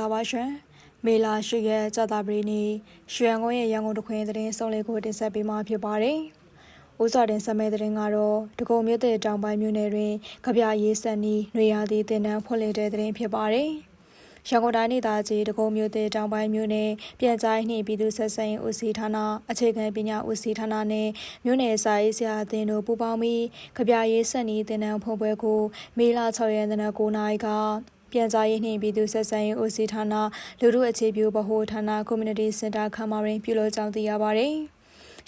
္ဂလာပါရှင်မေလာရှိရဲ့ကြာတာပရီနီရွှေရန်ကုန်ရဲ့ရန်ကုန်တခွင်သတင်းစုံလေးကိုတင်ဆက်ပေးမှာဖြစ်ပါတယ်။ဦးစောတင်ဆက်မဲ့သတင်းကတော့ဒဂုံမြို့တဲ့တောင်ပိုင်းမြို့နယ်တွင်ကြပြရေးဆက်နီးနှွေရာသီတင်တန်းဖွင့်လှစ်တဲ့သတင်းဖြစ်ပါတယ်။ရန်ကုန်တိုင်းဒေသကြီးဒဂုံမြို့တဲ့တောင်ပိုင်းမြို့နယ်ပြည်ကြိုင်းနှင့်ပြည်သူ့ဆက်ဆံရေးဦးစီးဌာနအခြေခံပညာဦးစီးဌာနနဲ့မြို့နယ်စာရေးဆရာအသင်းတို့ပူးပေါင်းပြီးကြပြရေးဆက်နီးတင်တန်းဖွင့်ပွဲကိုမေလ6ရက်နေ့9နာရီက ပြန်ကြားရေးနှင့်ပြည်သူ့ဆက်ဆံရေးဦးစီးဌာနလူထုအခြေပြုဗဟိုဌာန Community Center ခမ်းမရင်ပြုလုပ်ကြောင်းသိရပါတယ်။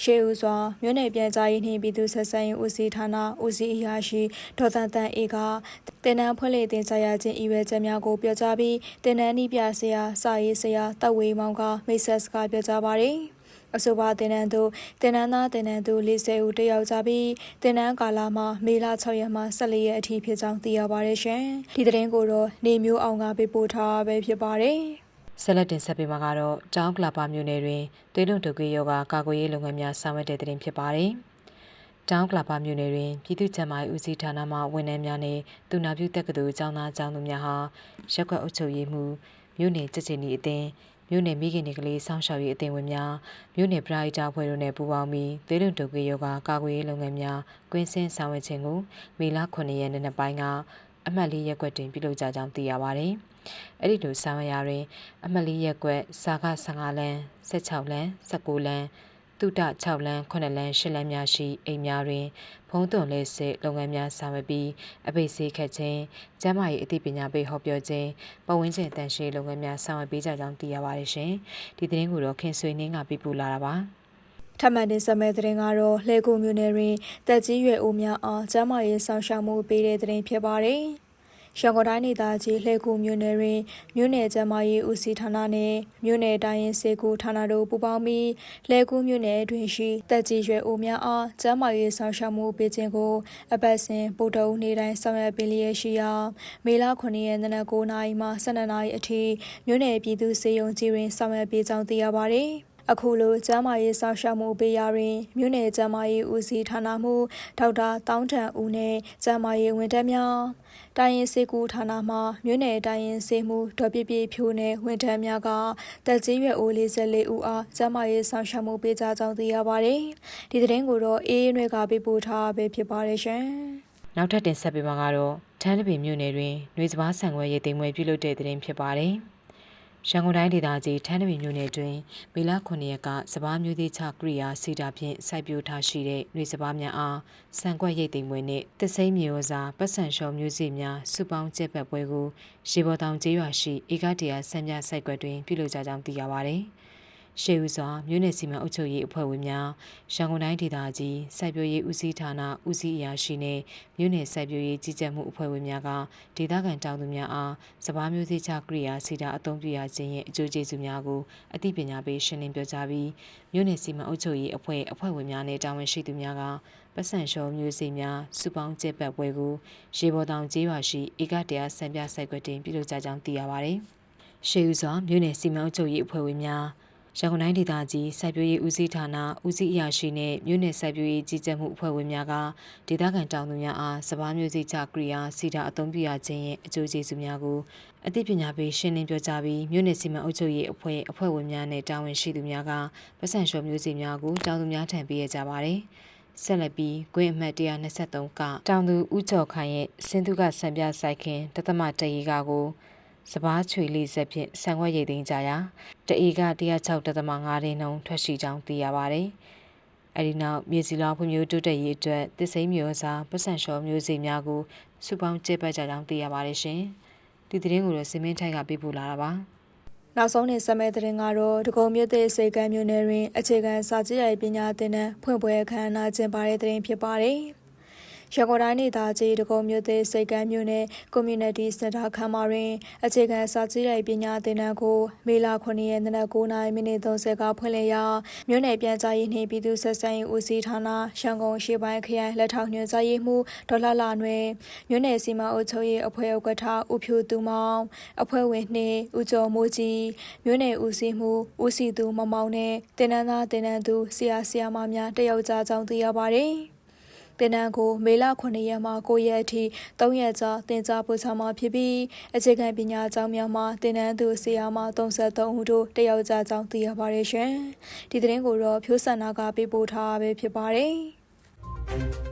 ရှေးဦးစွာမြို့နယ်ပြန်ကြားရေးနှင့်ပြည်သူ့ဆက်ဆံရေးဦးစီးဌာနဦးစီးအရာရှိဒေါ်တန်တန်အေကတင်နန်းဖွဲ့လေတင်ဆက်ရခြင်းဤဝဲချက်များကိုပြောကြားပြီးတင်နန်းဤပြဆရာစာရေးဆရာတပ်ဝေးမောင်ကမိတ်ဆက်စကားပြောကြားပါတယ်။ အဆိုပါတင်နန်းသူတင်နန်းသားတင်နန်းသူ40ဦးတက်ရောက်ကြပြီးတင်နန်းကာလမှာမေလ6ရက်မှ14ရက်အထိဖြစ်ကြောင်းသိရပါတယ်ရှင်။ဒီသတင်းကိုတော့နေမျိုးအောင်ကပေးပို့ထားပဲဖြစ်ပါတယ်။ဆက်လက်တင်ဆက်ပေးမှာကတော့တောင်ကလာပါမြို့နယ်တွင်သွေးလွန်တုပ်ကွေးယောဂကာကွယ်ရေးလုပ်ငန်းများဆောင်ရွက်တဲ့တဲ့တင်ဖြစ်ပါတယ်။တောင်ကလာပါမြို့နယ်တွင်ပြည်သူ့့ကျန်းမာရေးဦးစီးဌာနမှဝန်ထမ်းများနှင့်တူနာပြုတက္ကသိုလ်ကျောင်းသားကျောင်းသူများဟာရက်ကွက်အုပ်ချုပ်ရေးမှူးမြို့နယ်စစ်စင်ဤအသင်း မြို့နယ်မိခင်တွေကလေးစောင့်ရှောက်ရေးအသင်းဝင်များမြို့နယ်ပရိဒါဖွဲ့တို့နဲ့ပူးပေါင်းပြီးသွေးလွန်တုပ်ကွေးယောဂကာကွယ်ရေးလုပ်ငန်းများကွင်းစင်းဆောင်ရွက်ခြင်းကိုမေလ9ရက်နေ့နေ့ပိုင်းကအမှတ်လေးရက်ကွက်တွင်ပြုလုပ်ကြကြောင်းသိရပါတယ်။အဲ့ဒီလိုဆောင်ရွက်ရာတွင် အမှတ်လေးရက်ကွက်စာက15လမ်း16လမ်း19လမ်း တုဒ6လမ်း9လမ်း10လမ်းများရှိအိမ်များတွင်ဖုံးသွန်လေးစစ်လုပ်ငန်းများဆောင်ရွက်ပြီးအပိတ်စေးခတ်ခြင်းကျန်းမာရေးအသိပညာပေးဟောပြောခြင်းပတ်ဝန်းကျင်တန်ရှင်းလုပ်ငန်းများဆောင်ရွက်ပေးကြကြောင်းသိရပါတယ်ရှင်။ဒီသတင်းကိုတော့ခင်ဆွေနှင်းကပြပူလာတာပါ။ထပ်မံတင်ဆက်မဲ့သတင်းကတော့လှဲကူမြို့နယ်တွင်တက်ကြီးရွယ်အိုများအားကျန်းမာရေးဆောင်ရှောက်မှုပေးတဲ့သတင်းဖြစ်ပါတယ်။ ရန်ကုန်တိုင်းဒေသကြီးလှဲကူမြို့နယ်တွင်မြို့နယ်ကျန်းမာရေးဦးစီးဌာနနှင့်မြို့နယ်တိုင်းရင်စေကူဌာနတို့ပူးပေါင်းပြီးလှဲကူမြို့နယ်တွင်ရှိတက်ကြီးရွယ်အိုများအားကျန်းမာရေးဆောင်ရှောက်မှုပေးခြင်းကိုအပတ်စဉ်ဗုဒ္ဓဦးနေ့တိုင်းဆောင်ရွက်ပေးလျက်ရှိရာမေလ9ရက်နေ့9နာရီမှ12နာရီအထိမြို့နယ်ပြည်သူ့စေယုံကြီးတွင်ဆောင်ရွက်ပေးကြောင်းသိရပါသည်။ အခုလိုကျမ်းမာရေးစောင့်ရှောက်မှုပေးရာတွင်မြို့နယ်ကျမ်းမာရေးဦးစီးဌာနမှဒေါက်တာတောင်းထန်ဦးနှင့်ကျမ်းမာရေးဝန်ထမ်းများတိုင်းရင်စေကူဌာနမှမြို့နယ်တိုင်းရင်စေမှုဒေါ်ပြပြဖြိုးနှင့်ဝန်ထမ်းများကတက်ကြီးရွယ်အို44ဦးအားကျမ်းမာရေးစောင့်ရှောက်မှုပေးကြကြောင်းသိရပါတယ်။ဒီသတင်းကိုတော့အေးအေးနွဲကပေးပို့ထားပဲဖြစ်ပါတယ်ရှင်။နောက်ထပ်တင်ဆက်ပေးမှာကတော့ထန်းတပင်မြို့နယ်တွင်နှွေစပားဆံခွဲရေးသိမ်းပွဲပြုလုပ်တဲ့တဲ့တင်ဖြစ်ပါတယ်။ ရန်ကုန်တိုင်းဒေသကြီးထန်းတပင်မြို့နယ်တွင်မေလ9ရက်ကစပားမျိုးသေးချကရိယာစီတာဖြင့်စိုက်ပျိုးထားရှိတဲ့နှွေစပားများအားဆံခွက်ရိတ်သိမ်းပွဲနှင့်တစိမ့်မျိုးစာပတ်စံလျှော်မျိုးစေ့များစုပေါင်းကျက်ပတ်ပွဲကိုရေပေါ်တောင်ကျေးရွာရှိဧကတရာဆံပြစိုက်ကွက်တွင်ပြုလုပ်ကြကြောင်းသိရပါသည်။ ရှေးဦးစွာမြို့နယ်စီမံအုပ်ချုပ်ရေးအဖွဲ့ဝင်များရန်ကုန်တိုင်းဒေသကြီးစိုက်ပျိုးရေးဦးစီးဌာနဦးစီးအရာရှိနှင့်မြို့နယ်စိုက်ပျိုးရေးကြီးကြပ်မှုအဖွဲ့ဝင်များကဒေသခံတောင်သူများအားစပားမျိုးစေ့ချကရိယာစီတာအသုံးပြုရခြင်းရဲ့အကျိုးကျေးဇူးများကိုအသိပညာပေးရှင်းလင်းပြောကြားပြီးမြို့နယ်စီမံအုပ်ချုပ်ရေးအဖွဲ့အဖွဲ့ဝင်များနဲ့တာဝန်ရှိသူများကပတ်စံလျှော်မျိုးစေ့များစုပေါင်းကျက်ပတ်ပွဲကိုရေပေါ်တောင်ကျေးရွာရှိဧကတရာစံပြစိုက်ကွက်တင်ပြုလုပ်ကြကြောင်းသိရပါသည်။ရှေးဦးစွာမြို့နယ်စီမံအုပ်ချုပ်ရေးအဖွဲ့ဝင်များ ရန်ကုန်တိုင်းဒေသကြီးစိုက်ပျိုးရေးဦးစီးဌာနဦးစီးအရာရှိနှင့်မြို့နယ်စိုက်ပျိုးရေးကြီးကြပ်မှုအဖွဲ့ဝင်များကဒေသခံတောင်သူများအားစပားမျိုးစိချကရိယာစီတာအသုံးပြုရခြင်းရဲ့အကျိုးကျေးဇူးများကိုအသိပညာပေးရှင်းလင်းပြောကြားပြီးမြို့နယ်စီမံအုပ်ချုပ်ရေးအဖွဲ့အဖွဲ့ဝင်များနဲ့တာဝန်ရှိသူများကပတ်စံလျှော်မျိုးစိများကိုတောင်သူများထံပေးရကြပါတယ်။ဆက်လက်ပြီးကွင်းအမှတ်123ကတောင်သူဦးကျော်ခိုင်ရဲ့စင်သူကစံပြဆိုင်ခင်တသမတရေကကိုစပားချွေလေးဆက်ဖြင့်ဆံခွက်ရိတ်သိမ်းကြရာ တအေက106.5ရင်းနှုန်းထွက်ရှိကြောင်းသိရပါတယ်။အဲဒီနောက်မြေစီလောဖွံ့ဖြိုးတိုးတက်ရေးအတွက်သစ်စိမ်းမျိုးစားပတ်စံလျှော်မျိုးစေ့များကိုစုပေါင်းကျက်ပတ်ကြကြောင်းသိရပါတယ်ရှင်။ဒီသတင်းကိုတော့စင်မင်းထိုက်ကပေးပို့လာတာပါ။နောက်ဆုံးနေဆက်မဲ့သတင်းကတော့ဒဂုံမြို့သေးစေကမ်းမြို့နယ်တွင်အခြေခံစာကြည့်ရိုက်ပညာသင်တန်းဖွင့်ပွဲအခမ်းအနားကျင်းပတဲ့သတင်းဖြစ်ပါတယ်။ ရန်ကုန်တိုင်းဒေသကြီးဒဂုံမြို့သေးစိတ်ကမ်းမြို့နယ် Community Center ခမ်းမတွင်အခြေခံစာကြည့်ရိုက်ပညာသင်တန်းကိုမေလ9ရက်နေ့9:30မိနစ်30ကဖွင့်လှစ်ရာမြို့နယ်ပြန်ကြားရေးနှင့်ပြည်သူ့ဆက်ဆံရေးဦးစီးဌာနရန်ကုန်ရှေ့ပိုင်းခရိုင်လက်ထောက်ညွှန်ကြားရေးမှူးဒေါ်လာလာနွယ်မြို့နယ်စီမံအုပ်ချုပ်ရေးအဖွဲ့ဥက္ကဋ္ဌဦးဖြူသူမောင်အဖွဲ့ဝင်နှင့်ဦးကျော်မိုးကြီးမြို့နယ်ဦးစီးမှူးဦးစီသူမောင်မောင်နဲ့တင်နန်းသားတင်နန်းသူဆရာဆရာမများတက်ရောက်ကြကြောင်းသိရပါသည်။ တင်နန်းကိုမေလ9ရက်မှ9ရက်အထိ3ရက်ကြာတင်ကြားပို့ချမှာဖြစ်ပြီးအခြေခံပညာကျောင်းများမှာတင်နန်းသူဆရာမ33ဦးတို့တက်ရောက်ကြကြောင်းသိရပါတယ်ရှင်။ဒီသတင်းကိုတော့ဖြိုးစန္နာကပေးပို့ထားတာပဲဖြစ်ပါတယ်။